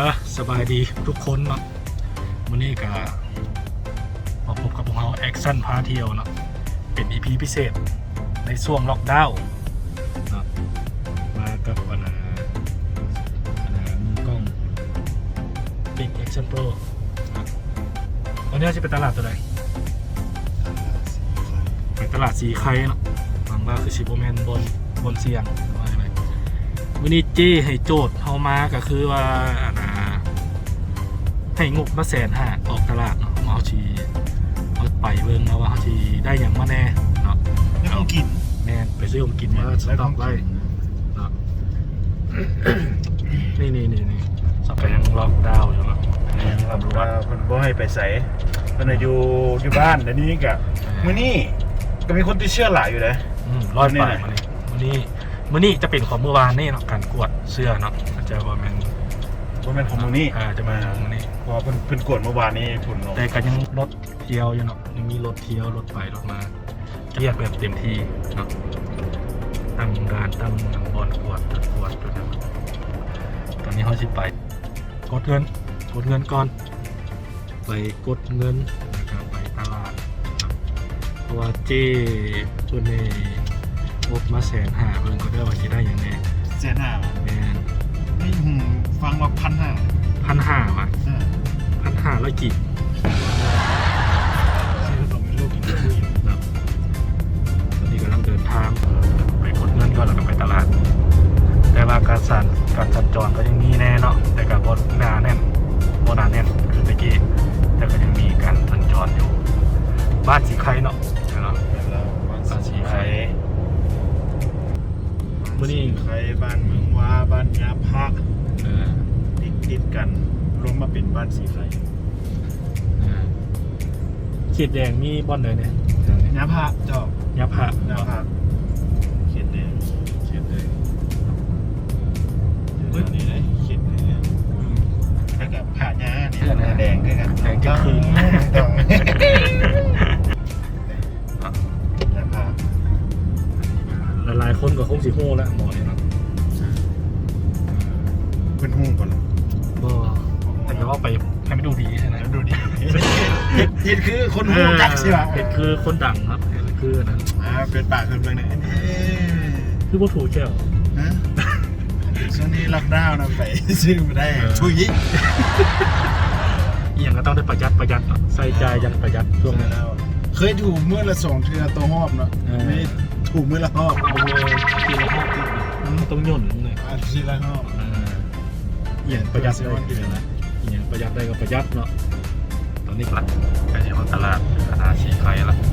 อะสบายดีทุกคนเนาะวันนี้ก็มาพบกับพวกเราแอคชั่นพาเที่ยวเนาะเป็น EP พิเศษในช่วงล็อกดาวน์เนาะมากับอันนะอันนะมือกล้อง Big Action Pro นะวันนี้จะไปตลาดตัวไหนไปตลาดสีไข่เนาะหวังว่าคือชิโบแมนบนบนเสียงอว่าอะไรวันนี้เจ้ให้โจทย์เฮามาก็คือว่าน ให้งบมาแสนห้าออกตลาดเนาะเอาชีเอาไปเบิ่งมาว่าเขาชีได้อย่างมาแน่เนาะไม่ต้องกินแม่นไปซื้อของกินมาสต็อกไว้เนาะนี่นี่นี่นี่สเปงล็อกดาวน์อยู่เนาะตำรวจเพิ่นบ่ให้ไปใส่เพิ่นน่ะอยู่อยู่บ้านเดี๋ยวนี้ก็มื้อนี้ก็มีคนที่เชื่อหลายอยู่นะอืมร้อยนี่ไปไหนมานี่มื้อนี้มื้อนี้จะเป็นของเมื่อวานนี่เนาะการกวดเสื้อเนาะมันจะว่าแมันบ่แม่นของมื้อนี้อ่าจะมาของมื้อนี้เพราะว่าเพิ่นเพิ่นกวดเมื่อวานนี้ฝุ่นลงแต่ก็ยังรถเที่ยวอยู่เนาะยังมีรถเที่ยวรถไปรถมาเรียกแบบเต็มที่เนาะตั้งด่านตั้งบอลกวดจุดกวดจุดนั้นตอนนี้เขาสิไป กดเงินกดเงินก่อน ไปกดเงินนะครับไปตลาดครับเพราะว่าเจ้เพิ่นในงบมาแสนห้าเพิ่นก็ได้ว่าสิได้อย่างแน่เสียหน้าว่ะแม่น นี่หืมฟังว่าพันห้าพันห้าว่ะอ่าพันห้าร้อยกี่ซื้อขนมให้ลูกกินผู้หญิงครับตอนนี้กำลังเดินทาง ไปกดเงินก่อนแล้วก็ไปตลาด แต่ว่าการสันการสัญจรก็ยังมีแน่เนาะแต่กับบนหนาแน่นบนหนาแน่นคือตะกี้แต่ก็ยังมีการสัญจรอยู่ บ้านสีไข่เนาะเนาะ แล้วเราบ้านบ้านสีสีไข่ไข่มื้อนี้ไข่บ้านเมือง ว้าบ้านยาพระเออติดติดกันรวมมาเป็นบ้านสีไข่เออขีดแดงมีบอนเลยเนี่ยยาพระเจ้ายับพระยาพระเขียนแดงขีดแดงเฮ้ยนี่เลยเขียนเลยอืมแล้วกับผ่าหญ้าเนี่ยเพื่อนนะแดงด้วยกันแดงจะคืนต้อง คือคนหุ้งจักใช่ป่ะเห็นคือคนดังครับเห็นคืออันนั้นอ่าเป็นปากคนเบิ่งเนี่ยเอ๊ะคือว่าถูกแก้วฮะช่วงนี้ล็อกดาวน์นะไปซื้อมาได้เออทุยอีกอย่างก็ต้องได้ประหยัดประหยัดเนาะใส่ใจอยังประหยัดช่วงนี้แล้วเคยถูกเมื่อละสองเทือตัวหอบเนาะเออไม่ถูกเมื่อละหอบเอาเลยทีละห้าทีมันต้องย่นเลยอาทีละหอบเอออีกอย่างประหยัดได้ก็ประหยัดนะอีกอย่างประหยัดได้ก็ประหยัดเนาะตอนนี้กลับไปที่ ตลาดคณะชีไทยละ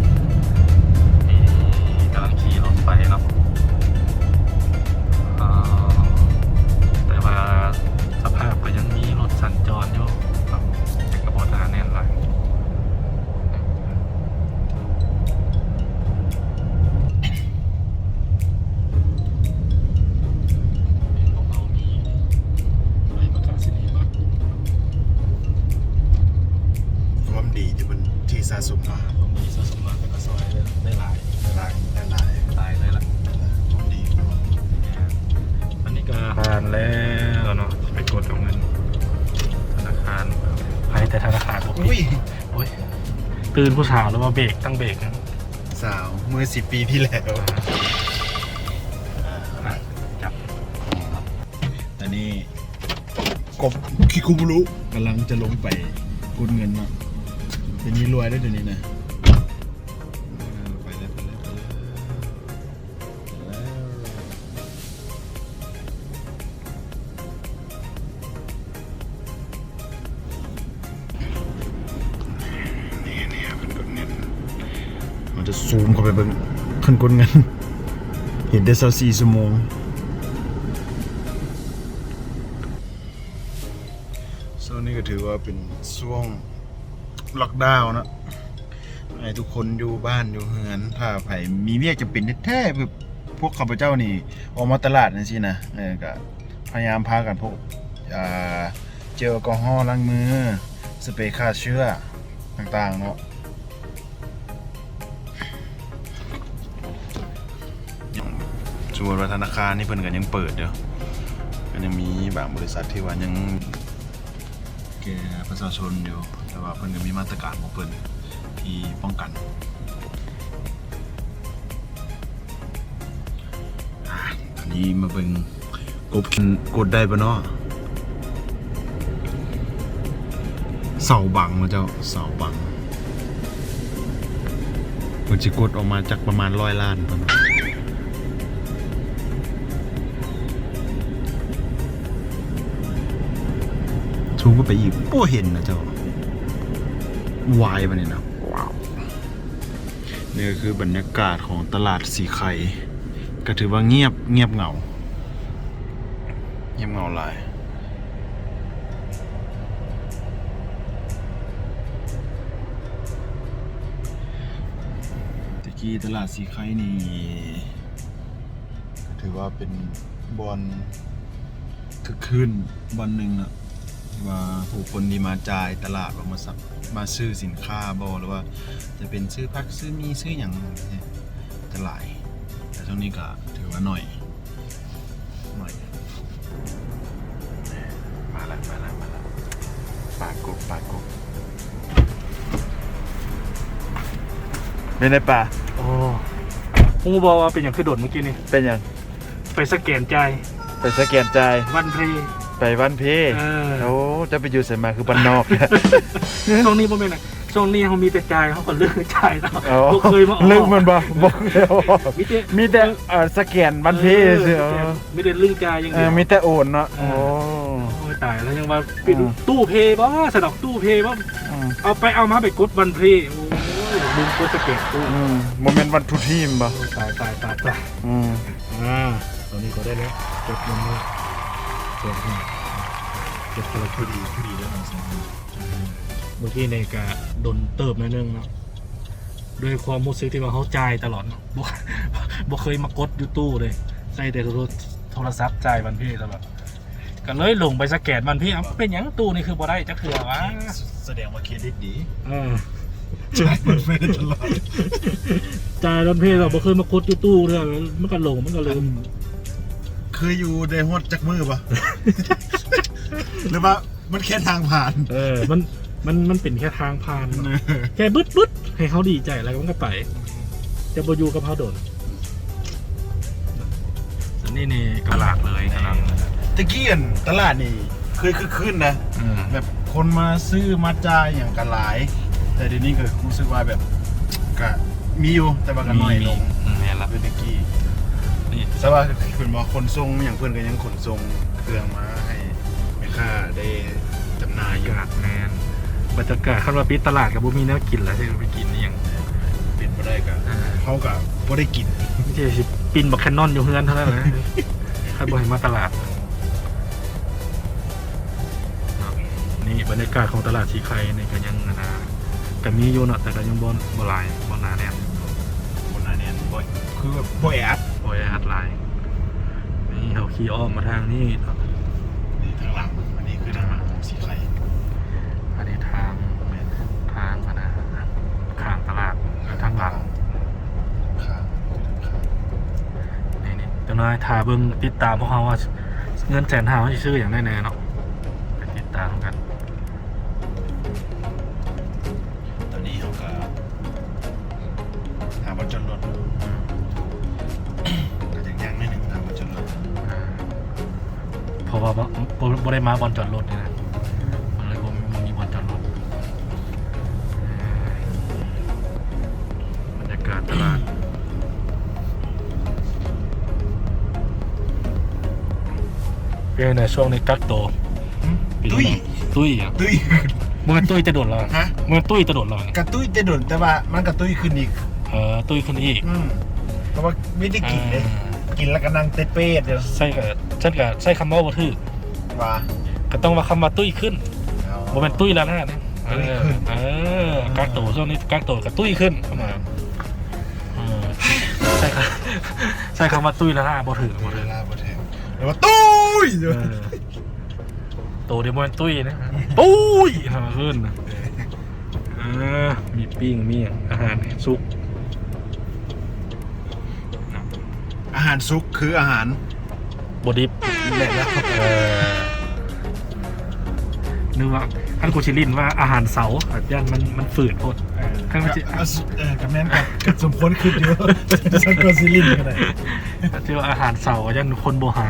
นผู้สาวแล้วว่าเบรกตั้งเบรกนะสาวเมื่อสิบปีที่แล้วอะจับตอนนี้กบคิคุบุรุกำลังจะลงไปกดเงินเนาะเดี๋ยวนี้รวยได้วเดี๋ยวนี้นะ บิ่งขึ้นกดเงินเห็นได้สักสี่ชั่วโมงช่วงนี้ก็ถือว่าเป็นช่วงล็อกดาวน์นะให้ทุกคนอยู่บ้านอยู่เฮือน ถ้าไผมีเวียกจะเป็นแท้ๆแบบพวกข้าพเจ้านี่ ออกมาตลาดนั่นสินะเออก็พยายามพากันพวกเจลแอลกอฮอล์ล้างมือ สเปรย์ฆ่าเชื้อต่างๆเนาะ สมมติว่าธนาคารนี่เพิ่นก็ยังเปิดเด้อก็ยังมีบางบริษัทที่ว่ายังแก่ประชาชนอยู่ แต่ว่าเพิ่นก็มีมาตรการของเพิ่นที่ป้องกันอันนี้มาเป็นกบกดได้ปะเนาะเสาบังมาเจ้าเสาบังมันจะกดออกมาจากประมาณร้อยล้านปะเนาะ ชูงก็ไปอีกโป้เห็นนะเจ้าวายมาเนี่ยนะนี่คือบรรยากาศของตลาดสีไข่ก็ถือว่าเงียบเงียบเหงา เงียบเหงาหลายตะกี้ตลาดสีไข่นี่ถือว่าเป็นบอลคือคืนบอลหนึ่งอะ ว่าผู้คนที่มาจ่ายตลาดว่ามาสักมาซื้อสินค้าบอหรือว่า จะเป็นซื้อพักซื้อมีซื้ออย่างเนี่ยจะหลาย แต่ช่วงนี้ก็ถือว่าหน่อยหน่อยมาแล้วมาแล้วมาแล้วปากบปากบเป็นไงป่าโอ้ผมบอกว่าเป็นอย่างคือโดดเมื่อกี้นี่เป็นอยังไปสแกนใจายไปสแกนใจายวันเพล ไปวันเพเออ โอ้จะไปอยู่ใส่มาคือบ้านนอก ช่วงนี้ผมเป็นไงช่วงนี้เขามีแต่ใจายเขาก็เลือกใจายแล้วอ๋อบ่เคยมาออกลึกมันบ่บอกแล้วมีแต่มีแต่เอ่อสแกนวันเพเสือมีแต่เรื่องใจายอย่างเอเดียอวมีแต่โอนเนาะเอโอ้อ โอ้ยตายแล้วยังว่าเป็นอืมตู้เพย์บ่สนอกตู้เพย์บ่อืมเอาไปเอามาไปกดวันเพลย์โอ้ยลืมกดสเก็ตตู้อืมโมเมนต์วันทุทีมบ่โอ้ยตายตายตายตาย อืม อ่าตอนนี้ก็ได้แล้วกดมันเลย เก็บนี่เก็บคนละพชุอดดีพอดีแล้วสองคนเมื่อกี้ในกะโดนเติบหนิดนึงเนาะด้วยความรู้สึกที่ว่าเขาจ่ายตลอดเนาะบ่บ่เคยมากดอยู่ตู้เลย ใส่แต่โทรโทรศัพท์จ่ายวันพี่ตลอดก็เลยลงไปสแกนวันพี่เอ้าเป็นหยังตู้นี่คือบ่ได้จักเทื่อวะแสดงว่าเครดิตดีเออใช่มันไม่ได้ตลอดจ่ายวันพี่เราบ่เคยมากดอยู่ตู้เทื่อมันก็ลงมันก็ลืม เคยอยู่ในฮอดจักมือปะ หรือว่ามันแค่ทางผ่าน เออ มัน มัน มันเป็นแค่ทางผ่านเนาะแค่บึดบึดให้เขาดีใจแล้วมันก็ไป จะบอยูกับเขาโดนส่วนนี้นี่ตลาดเลยกำลัง ตะเกียนตลาดนี่เคยคือขึ้นนะ อืมแบบคนมาซื้อมาจ่ายอย่างกันหลาย แต่เดี๋ยวนี้ก็รู้สึกว่าแบบก็มีอยู่แต่ว่าก็น้อยลงอืมเนี่ยละคือตะกี้นี่ แต่ว่าเพื่อนบอกขนส่งอย่างเพื่อนก็ยังขนส่งเครื่องมาให้แม่ค้าได้จำหน่ายอยู่อากาศแมนบรรยากาศคันว่าปิดตลาดกับบุมีแนวกินแล้วที่เราไปกินนี่ยังปิดมาได้ก็เขากับบ่ได้กินไม่ใช่สิปินบักแคนนอนอยู่เฮือนเท่านั้นนะใครบ่ให้มาตลาดเนาะนี่บรรยากาศของตลาดชีไข่นี่ก็ยังนะก็มีอยู่เนาะแต่ก็ยังบนบ่หลายบ่หนาแน่นคนนั้นเนี่ยบ่อยคือแบบบ่อยแอด โอ้ยอัดไลน์นี่เขาขี่อ้อมมาทางนี้เนาะนี่ทางหลังอันนี้คือทางหลังของสีไข่อันนี้ทางทางอะนะข้างตลาดแล้วทางหลังข้างข้างนี่นี่เจ้านายทาเบิ้งติดตามพวกเขาว่าเงินแสนห้าเขาจะซื้ออย่างแน่ๆเนาะ บ่บ่บ่ได้มาบอลจอดรถนี่นะมันเลยบ่บ่มีบอลจอดรถอ่าบรรยากาศตลาดเป็นในช่วงนี้กักโตวปีตุ้ยนี้ตุ้ยอะตุ้ยมันตุ้ยจะโดดเราฮะมันตุ้ยจะโดดเราเนี่ยกระตุ้ยจะโดนแต่ว่ามันกระตุ้ยขึ้นอีกเออตุ้ยขึ้นอีกอืมเพราะว่าไม่ได้กินเลยกินแล้วก็นั่งเตะเป้เดียวใช่กับฉันกับใช่คำว่าบ่ถือ ว่าก็ต้องว่าคำว่าตุ้ยขึ้นเอาบ่เป็นตุ้ยแล้วนะเนี่ยเอตุ้ยอขึ้นเออกักโตวช่วงนี้กักโตวกับตุ้ยขึ้นเข้ามาเออใช่ครับใช่คำว่าตุ้ยแล้วนะบ่ถือบ่เวถือลาบ่แทงแล้วว่าตุ้ยเออโตเดี๋ยวมันตุ้ยนะตุ้ยทำขึ้นเออมีปิ้งมีอาหารซุปอาหารซุกคืออาหารบดิบแหละนะเออ นึกว่าท่านกูชิลินว่าอาหารเสาอาจยันมันมันฝืดโพดข้างในจะเออเออกับแม่นกับกับสมควรคิดอยู่สังกอซิลินก็ได้เจออาหารเสายันคนโบหา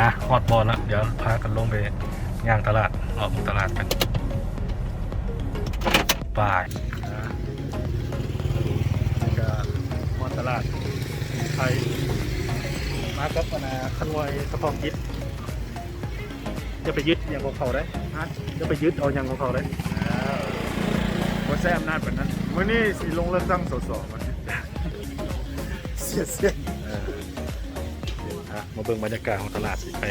ฮะฮอตบอลแล้วเดี๋ยวพากันลงไปย่างตลาดรอบตลาดกันบายก็ฮอตตลาดไทยมากับปนาขนวยสะพองยิด จะไปยึดอย่างของเขาได้จะไปยึดเอาอย่างของเขาได้ว่าใช้อำนาจแบบนั้นมื่อนี้สิลงเลือกตั้งสสมันเสียเสียอะมาเบิ่งบรรยากาศของตลาดสิไป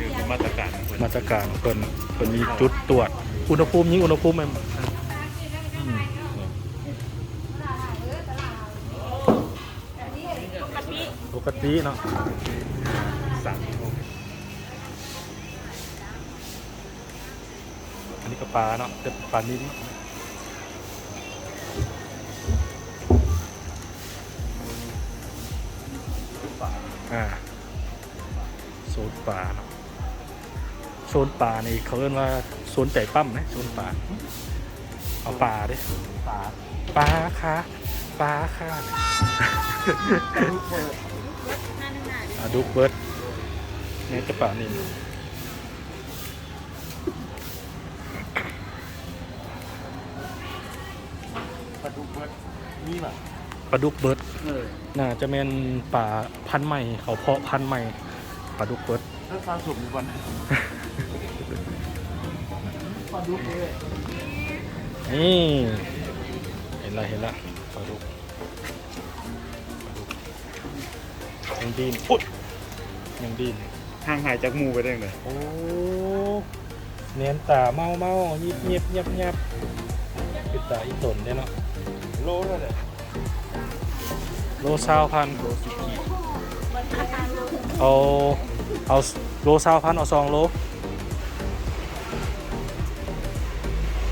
นี่คือมาตรการของเพิ่นมาตรการของเพิ่นเพิ่นมีจุดตรวจ อุณหภูมิยิ่งอุณหภูมิมันอืมปกติเนาะ สั่ง อันนี้ก็ ปลาเนาะแต่ปลานิ้นอ่าโซนปลาเนาะโซนปลานี่เขาเรียกว่าโซนไก่ปั้มนะโซนปลาเอาปลาดิปลาปลาค่ะปลาค่ะอะดุกเบิร์ดเนี่ยจะปลานี่ ปลาดุกเบิดนี่ป่ะ ป ลาดุกเบิร์ดเออน่าจะเป็นป่าพันธุ์ใหม่ เขาเพาะพันธุ์ใหม่ปลาดุกเบิร์ดถ้าฟาสุกมีวันปลาดุกเลยนี่เห็นละเห็นละปลาดุกปลาดุกยังดีนอุ๊ยยังดีนห่างหายจากหมูไปได้ยังไงโอ้เนียนตาเมาเมายิบเงียบเงียบเงียบคือตาอีตนเนี่ยเนาะโลเท่าไหร่ โลซาวพันเอาเอาโลซาวพันเอาสองโล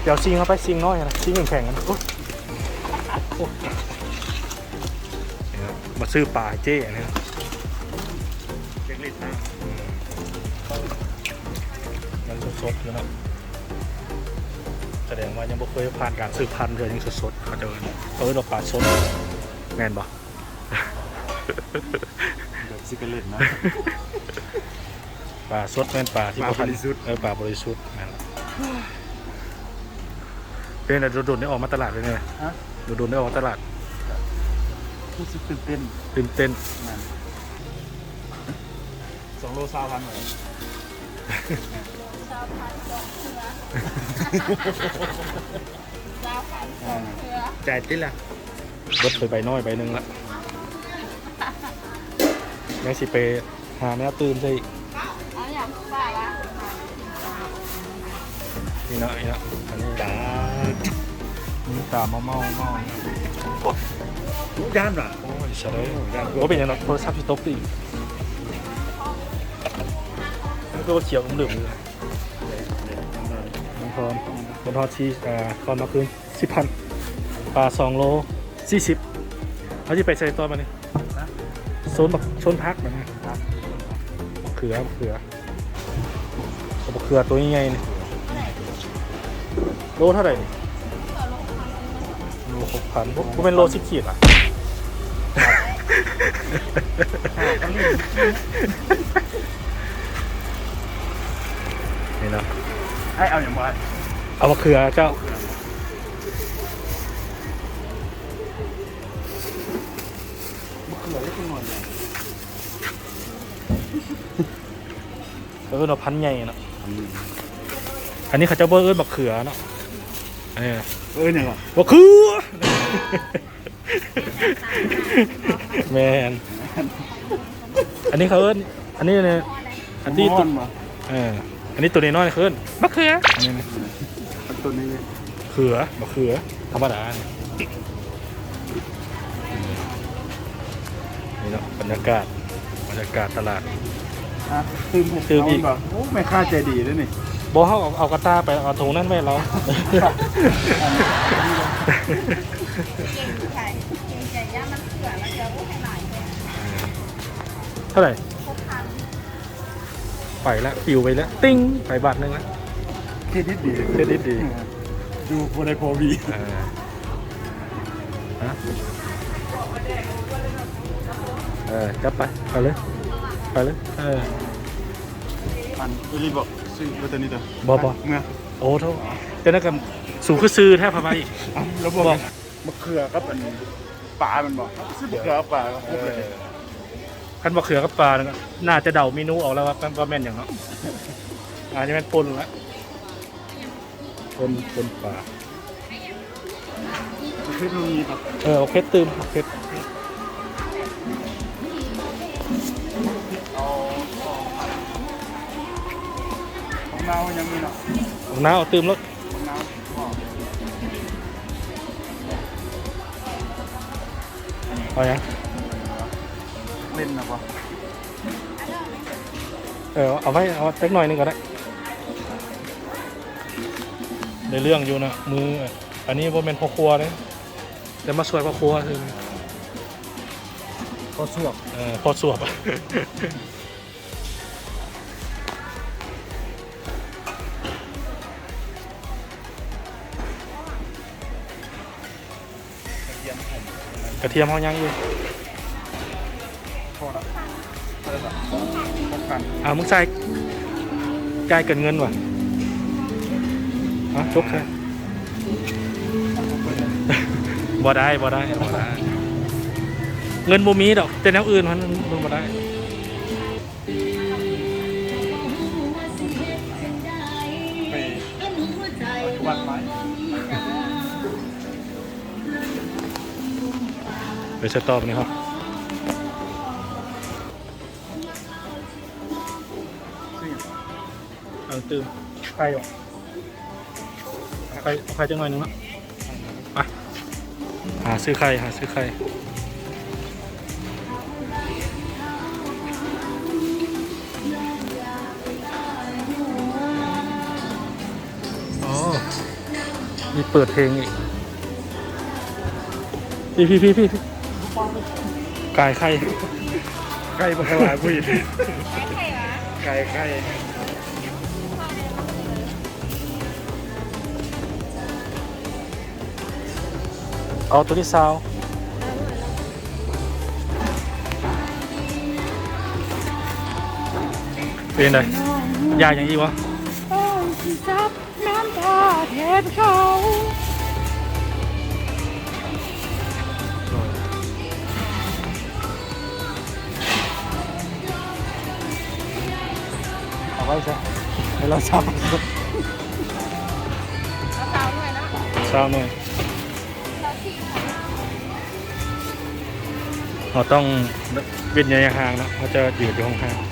เดี๋ยวซิงเข้าไปซิงน้อยนะซิงแข่งๆกันโอ๊ยโอ๊ยเนี่ยมาซื้อปลาเจ้เนี่ยเจ็ดลิตรนะยังสดๆอยู่เนาะแสดงว่ายังบ่เคยผ่านการซื้อพันธุ์เลยยังสดๆเขาจะเขาเรียกว่าปลาสดแม่นบ่ แบบซิกาเลตนะปลาสดแม่นปลาที่ปลาบ่ทันบริสุทธิ์ เออปลาบริสุทธิ์แม่นละเป็นแต่โดนๆได้ออกมาตลาดเลยเนี่ยฮะโดนๆได้ออกมาตลาดรู้สึกตื่นเต้นตื่นเต้นนั่นสองโลซาวพันเหรอจ่ายติดละรถไปใบน้อยใบหนึ่งละ ยังสิไปหาแนวตื่นใช่อีกเอาอย่างป้าวะนี่เนาะนี่เนาะอันนี้จ้ามีตาเมาเมาเมาย่านเหรอโอ้ยเฉยโอ้เป็นยังไงโทรศัพท์ที่ตกตีมันก็เขียวผมเหลืองเลยมันพร้อมบนทอดชีอ่าตอนมาคืนสิบพันปลาสองโลสี่สิบเขาจะไปใส่ตอนมาเนี่ย โซนบักโซนพักแบบนี้บักเขือบักเขือเอาบักเขือตัวใหญ่ๆนี่โลเท่าไหร่นี่โลหกพันพวกเป็นโลสิบขีดอะนี่เนาะให้เอาอย่างไรเอามะเขือเจ้า เออเราพันใหญ่เนาะอันนี้เขาจะเบิ้ลมะเขือเนาะอันนี้นะเออเนี่ยเหรอมะเขือ แมนอันนี้เขาเอิ้นอันนี้เนี่ยอันนี้ต้ตัวนมาเอออันนี้ตัวน้อยๆเขาเอิ้นมะเขืออันนี้นะตัวนี้เลยเขือมะเขือธรรมดาเนี่ยนี่เนาะบรรยากาศบรรยากาศตลาด อะตื่นตื่นอีกแบบโอ้ไม่ค่าใจดีด้วยนี่บอเขาเอาเอากระตาไปเอาถุงนั่นไม่เรา เก่งใจเก่งใจย่ามันเขื่อแล้วจะรู้ให้หน่อยเลยเท่าไหร่ครบพันโไปแล้วปิวไปแล้ว ติ้งไปบาทหนึงแล้ว เครดิตดีเครดิตดี ดูโปรไดโปรวีเออฮะเออจับไปไปเลย ไปเลย เออ อันวิลลี่บอกซื้อลอตเตอรี่ตัวบ่บ่ เมื่อโอ้โทษเจ้านักกับสูงคือซื้อแทบพาไปอีกเอ้าแล้วบอกมะเขือครับอันปลามันบอกซื้อมะเขือกับปลาก็ครบเลยคันบอกเขือกับปลาเนี่ยก็น่าจะเดาเมนูออกแล้วว่าว่าแม่นอย่างเนาะอาจจะเป็นปนละปนปนปลาเทคโนโลยีครับ เออเอาเพชรตืมเอาเพชร เรายังมีเนาะเอาน้าเอาตืมแล้วของเราก็เอาอย่างเล่นนะวะเออเอาไว้เอาเล็กหน่อยหนึงก็ได้ในเรื่องอยู่นะมืออันนี้ว่าเป็นพ่อครัวเลยจะมาช่วยพ่อครัวคือ ก็สวบเออพ่อสวบกระ กระเทียมเขายังอยู่พอละอะไรแบบป้องกันอ่ามึงใส่จ่ายเกินเงินว่ะฮะจบใช่บ่ได้บ่ได้บ่ได้ เงินบ่มีดอกแต่แนวอื่นมันมันบ่ได้ ไปสต็อปนี่ครับซึ่งเตื่มไข่หรอไข่ไข่จังหน่อยหนึงเนะไปหาซื้อไข่หาซื้อไข่อ๋อมีเปิดเพลงอีกพี่พี่พี่พี่ กายไข่ไก่ปลาหลาคุยไม่ใช่เหรอไก่ไก่เอาตัวที่ซาวเป็นไงยากอย่างอีกวะต้องที่ซับน้ำตาแทนเขา เอาไว้ซะให้เราซับเอาเตาหน่อยนะซาวหน่อยเราสี่ค่ะเราต้องเวียนระยะห่างนะเขาจะอยู่อยู่ห่างๆ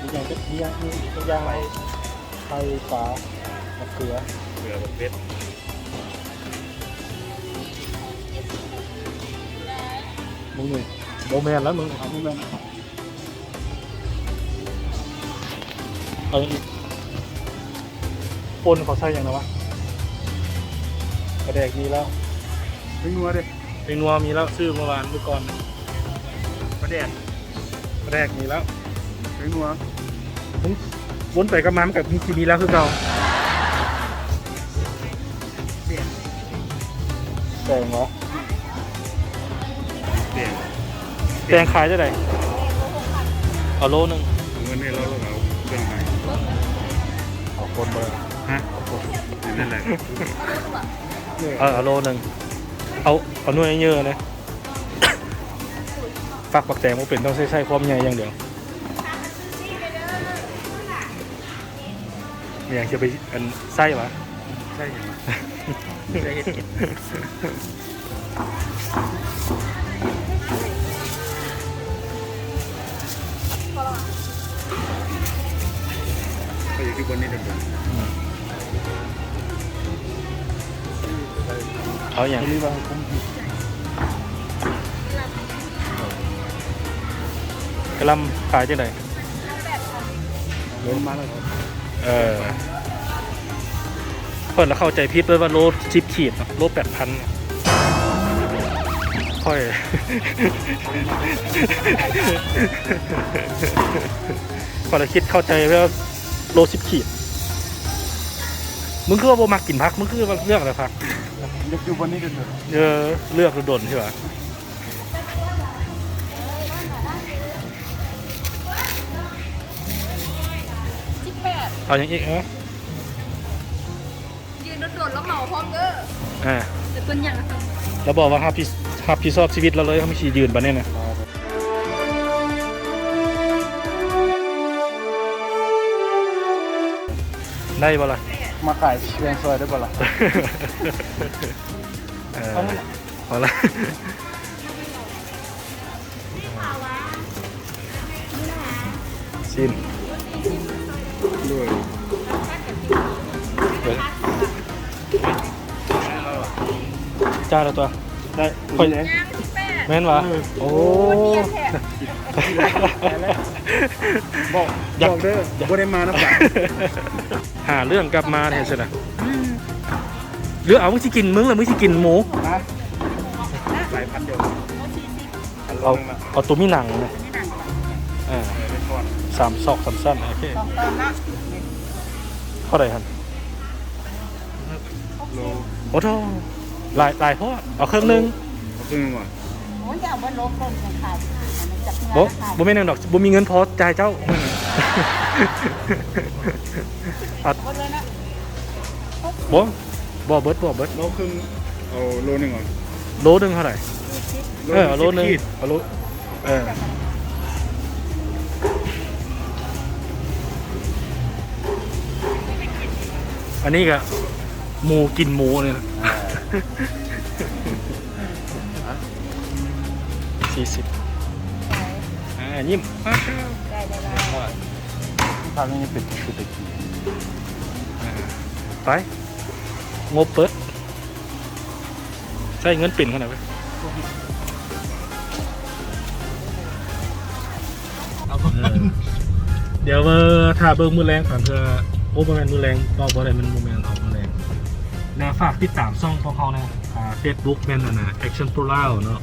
มีอย่างจะมีอย่างมีอย่างไรไข่ปลามะเขือเสือแบบเพชรมึงหนึ่ง โมแมนแล้วมึงเอาพวกนั้นเอาอีกปนเขาใส่อย่างไรวะกระแดกมีแล้วเป็นงัวดิเป็นนัวมีแล้วซื้อเมื่อวานเมื่อก่อนประเด็ดกระแดกมีแล้วเป็นงัววนไปกับมันกับมีมีแล้วคือเก่าเปลี่ยนแตงเหรอ แตงขายได้ไหนเอาโลหนึงเงินให้เราเราเอาเครื่องไปเอาคนเบอร์ฮะนั่นแหละเออเอาโลหนึงเอาเอาหน่วยเยอะๆเลยฝักปักแตงมันเป็นต้องใช้ใช้ความใหญ่อย่างเดียวเนี่ยจะไปอันไส้ปะใช่ไหมใช่เห็ด ก็อยู่ที่บนนี้เดินเอาอย่างรีบางคุ้มกระลำขายที่ไหนเดินมาแล้วเออเพิ่นแล้วเข้าใจผิษดเลยว่าโลชิปขีดโลแปดพันค่อยพอเราคิดเข้าใจว่า โลสิบขีด มึงคือว่าโบมากินพัก มึงคือว่าเลือกอะไรพัก ยกอยู่วันนี้กันเถอะเออเลือกโดนใช่ปะสิบแปดเอาอย่างอีกเออยืนโดดๆแล้วเหมาพร้อมเด้ออ่าแต่เป็นอย่างนั้นแล้วบอกว่าฮับพี่ฮับพี่ชอบชีวิตเราเลยเขาไม่ขี่ยืนปะเนี่ยนะ ได้ปะล่ะ มาขายแรงซอยได้ปะล่ะเออพอละชิมด้วยเดี๋ยวจ้าแล้วตัวได้ค่อยย่างสิบแปดแม่นวะโอ้เทียบแท้ บอกอยากบอกเด้อบ่ได้มานะจ๊ะหาเรื่องกลับมาเนี่ยสินะหรือเอามึงสิกินมึงหรือมึงสิกินหมู นะหลายพันเดียวเอาเอาตัวมีหนังนะนี่หนังอ่าได้ทอดสามซอกสามสั้นโอเคสองตอนละเท่าไหร่ครับโลโอ้โหหลายหลายเพราะเอาเครื่องนึงเอาครึ่งว่ะโอ้ยจะเอาบนโลกคนของขายมันจั บเงินบ่ขายบ่แม่นหยังดอกบ่มีเงินพอจ่ายเจ้าอัดบนเลยนะบ่บ่เบิดบ่เบิดโลครึ่งเอาโลหนึ่งก่อนโลนึงเท่าไหร่เออเอาโลนึงขีดเอาโลเอออันนี้ก็หมูกินหมูเนี่ยนะสี่สิบอ่า ยิ้มอ่าได้ได้ได้ทางนี้เป็นคือตะกี้ไปงบเปิดใช้เงินปิ่นขนาดไหนเดี๋ยวเบอร์ถ้าเบอร์มือแรงก่อนเธอโอ้ประมาณมือแรงบอกว่าอะไรมันมือแรงออกมือแรงนะฝากติดตามช่องพวกเขานะอ่าเฟซบุ๊กแมนนะนะ Action Pro เล่าเนาะ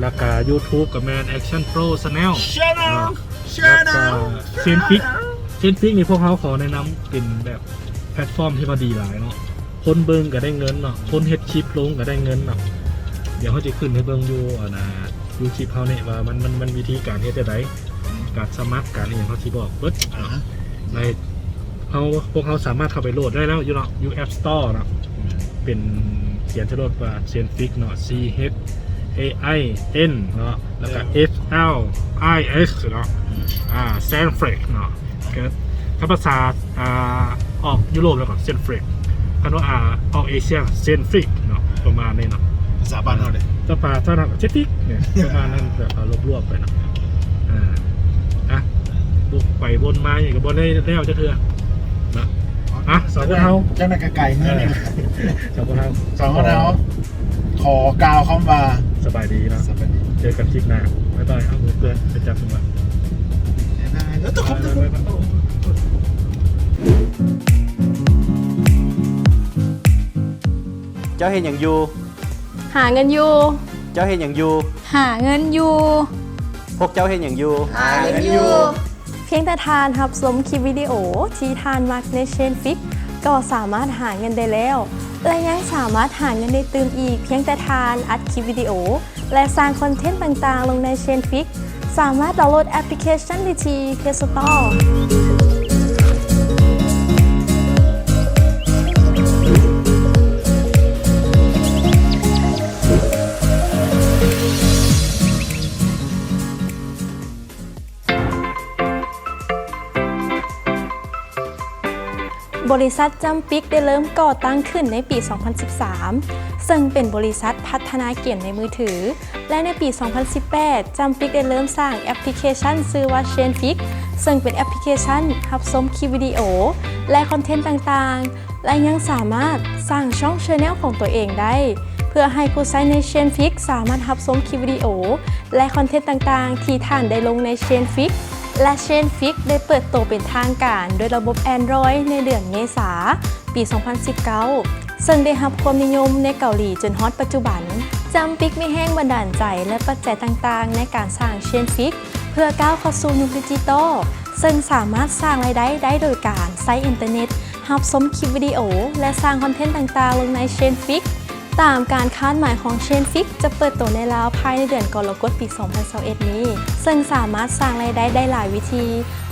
แล้วก็ YouTube กับแมน Action Pro Channel ชาแนลชาแล้วแนก็ลเซนฟิกเซนฟิกนี่พวกเขาขอแนะนำเป็นแบบแพลตฟอร์มที่มาดีหลายเนาะคนเบิงก็ได้เงินเนาะคนเฮ็ดคลิปลงก็ได้เงินเนาะเดี๋ยวเขาจะขึ้นให้เบิงอยู่อะนะดูคลิปเขาเนี่ยว่ามันมันมันวิธีการเฮ็ดได้ไดการสมัครการอหย่างเขาที่บอกเบิดเนาะในเขาพวกเขาสามารถเข้าไปโหลดได้แล้วอยู่เนาะอยู่ App Store เนาะเป็นเขียนจะโหลดว่าเซนฟิกเนาะ C H A I N เนาะแล้วก็ F L I S เนาะอ่าแซนเฟรกเนาะก็ถ้าภาษาอ่าออกยุโรปแล้วก็เซนเฟรกถ้าว่าอ่าออกเอเชียเซนฟริกเนาะประมาณนี้เนาะภาษาบ้านเขาเลยถ้าภาษาเราเชติกเนี่ยประมาณนั้นแบบเอารวบๆไปเนาะอ่าอะบุกไปบนมาอย่างกับบนได้ได้เอาจะเถื่อเนาะอะสองคนเฮาเจ้าหน้าไก่เมื่อนี่สองคนเฮาสองคนเขาขอกาวเข้ามา สบายดีเนาะสวัสดีเจอกันคลิปหน้า บ๊ายบายเอามือเพื่อนไปจับมือมาได้แล้วตะคบตะคบบ๊ายบายเจ้าเห็นอย่างอยู่ หาเงินอยู่ เจ้าเห็นอย่างอยู่ หาเงินอยู่ พวกเจ้าเห็นอย่างอยู่หาเงินอยู่เพียงแต่ทานรับชมคลิปวิดีโอที่ทานมักในเชนฟิก ก็สามารถหาเงินได้แล้ว และยังสามารถหาเงินได้เติมอีก เพียงแต่ทานอัดคลิปวิดีโอ และสร้างคอนเทนต์ต่างๆ ลงในเชนฟิก สามารถดาวน์โหลดแอปพลิเคชันดีที่ Play Store บริษัทจำปิกได้เริ่มก่อตั้งขึ้นในปี 2013 ซึ่งเป็นบริษัทพัฒนาเกมในมือถือ และในปี 2018 จำปิกได้เริ่มสร้างแอปพลิเคชันชื่อว่า Chainfix ซึ่งเป็นแอปพลิเคชันรับชมคลิปวิดีโอ และคอนเทนต์ต่างๆ และยังสามารถสร้างช่องชแนลของตัวเองได้ เพื่อให้ผู้ใช้ใน Chainfix สามารถรับชมคลิปวิดีโอ และคอนเทนต์ต่างๆ ที่ท่านได้ลงใน Chainfix และ Chainfix ได้เปิดตัวเป็นทางการโดยระบบ Android ในเดือนเมษา ปี 2019 ซึ่งได้รับความนิยมในเกาหลีจนฮอตปัจจุบันจำปิกไมีแห้งบันดาลใจและปัจจัยต่างๆ ในการสร้างเชนฟิก เพื่อก้าวเข้าสู่ยุคดิจิตอลซึ่งสามารถสร้างรายได้ได้โดยการใช้อินเทอร์เน็ตรับชมคลิปวิดีโอ และสร้างคอนเทนต์ต่างๆ ลงในเชนฟิก ตามการคาดหมายของเชนฟิกจะเปิดตัวในลาวภายในเดือนกรกฎปี 2021 นี้ ซึ่งสามารถสร้างรายได้ได้หลายวิธี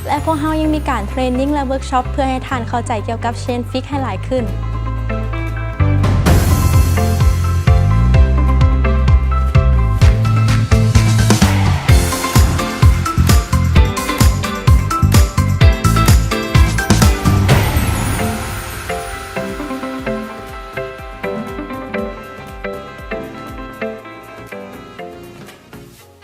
และพวกเฮายังมีการเทรนนิ่งและเวิร์กช็อปเพื่อให้ท่านเข้าใจเกี่ยวกับเชนฟิกให้หลายขึ้น